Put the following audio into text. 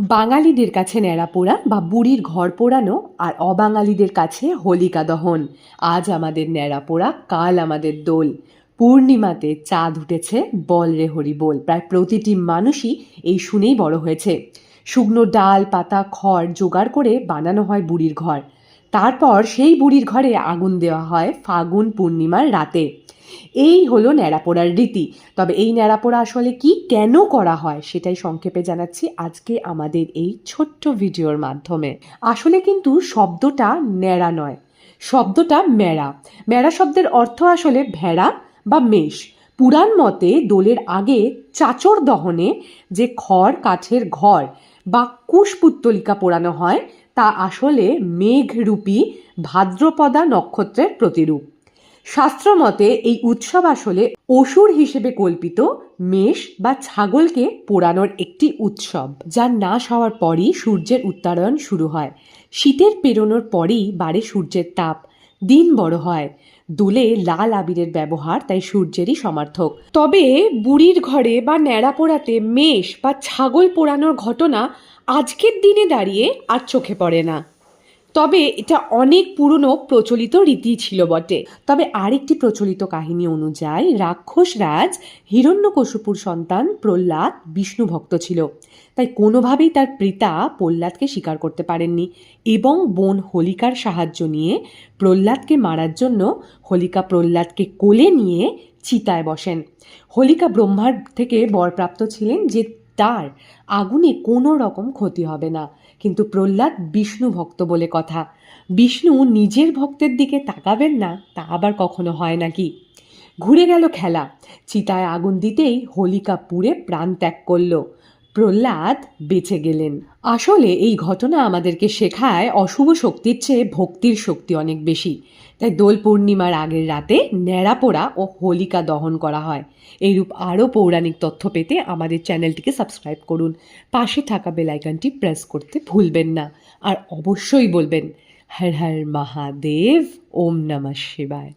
বাঙালিদের কাছে ন্যাড়া পোড়া বা বুড়ির ঘর পোড়ানো আর অবাঙালিদের কাছে হোলিকা দহন। আজ আমাদের ন্যাড়া পোড়া, কাল আমাদের দোল। পূর্ণিমাতে চাঁদ উঠেছে, বল রে হরি বল। প্রায় প্রতিটি মানুষই এই শুনেই বড় হয়েছে। শুকনো ডাল, পাতা, খড় জোগাড় করে বানানো হয় বুড়ির ঘর। তারপর সেই বুড়ির ঘরে আগুন দেওয়া হয় ফাগুন পূর্ণিমার রাতে। এই হলো ন্যাড়াপোড়ার রীতি। তবে এই ন্যাড়াপোড়া আসলে কি, কেন করা হয়, সেটাই সংক্ষেপে জানাচ্ছি আজকে আমাদের এই ছোট্ট ভিডিওর মাধ্যমে। আসলে কিন্তু শব্দটা ন্যাড়া নয়, শব্দটা মেড়া মেড়া শব্দের অর্থ আসলে ভেড়া বা মেষ। পুরাণ মতে দোলের আগে চাচর দহনে যে খড়, কাঠের ঘর বা কুশপুত্তলিকা পোড়ানো হয়, তা আসলে মেঘরূপী ভাদ্রপদা নক্ষত্রের প্রতিরূপ। শাস্ত্রমতে এই উৎসব আসলে অসুর হিসেবে কল্পিত মেষ বা ছাগলকে পোড়ানোর একটি উৎসব, যার নাশ হওয়ার পরই সূর্যের উত্তরায়ণ শুরু হয়। শীতের পেরোনোর পরেই বাড়ে সূর্যের তাপ, দিন বড় হয়। দোলে লাল আবিরের ব্যবহার তাই সূর্যেরই সমার্থক। তবে বুড়ির ঘরে বা ন্যাড়া পোড়াতে মেষ বা ছাগল পোড়ানোর ঘটনা আজকের দিনে দাঁড়িয়ে আর চোখে পড়ে না। তবে এটা অনেক পুরনো প্রচলিত রীতি ছিল বটে। তবে আরেকটি প্রচলিত কাহিনী অনুযায়ী রাক্ষস রাজ, হিরণ্যকশুপুর সন্তান প্রহ্লাদ বিষ্ণু ভক্ত ছিল। তাই কোনোভাবেই তার পিতা প্রহ্লাদকে স্বীকার করতে পারেননি এবং বোন হোলিকার সাহায্য নিয়ে প্রহ্লাদকে মারার জন্য হোলিকা প্রহ্লাদকে কোলে নিয়ে চিতায় বসেন। হোলিকা ব্রহ্মার থেকে বরপ্রাপ্ত ছিলেন যে তার আগুনে কোনো রকম ক্ষতি হবে না। কিন্তু প্রহ্লাদ বিষ্ণু ভক্ত বলে কথা। বিষ্ণু নিজের ভক্তের দিকে তাকাবেন না, তা আবার কখনো হয় নাকি? ঘুরে গেল খেলা। চিতায় আগুন দিতেই হোলিকা পুড়ে প্রাণ ত্যাগ করল। প্রহ্লাদ বেঁচে গেলেন। আসলে এই ঘটনা আমাদেরকে শেখায় অশুভ শক্তির চেয়ে ভক্তির শক্তি অনেক বেশি। তাই দোল পূর্ণিমার আগের রাতে ন্যাড়াপোড়া ও হোলিকা দহন করা হয়। এইরূপ আরও পৌরাণিক তথ্য পেতে আমাদের চ্যানেলটিকে সাবস্ক্রাইব করুন। পাশে থাকা বেলাইকানটি প্রেস করতে ভুলবেন না। আর অবশ্যই বলবেন, হর হর মহাদেব, ওম নমঃ শিবায়।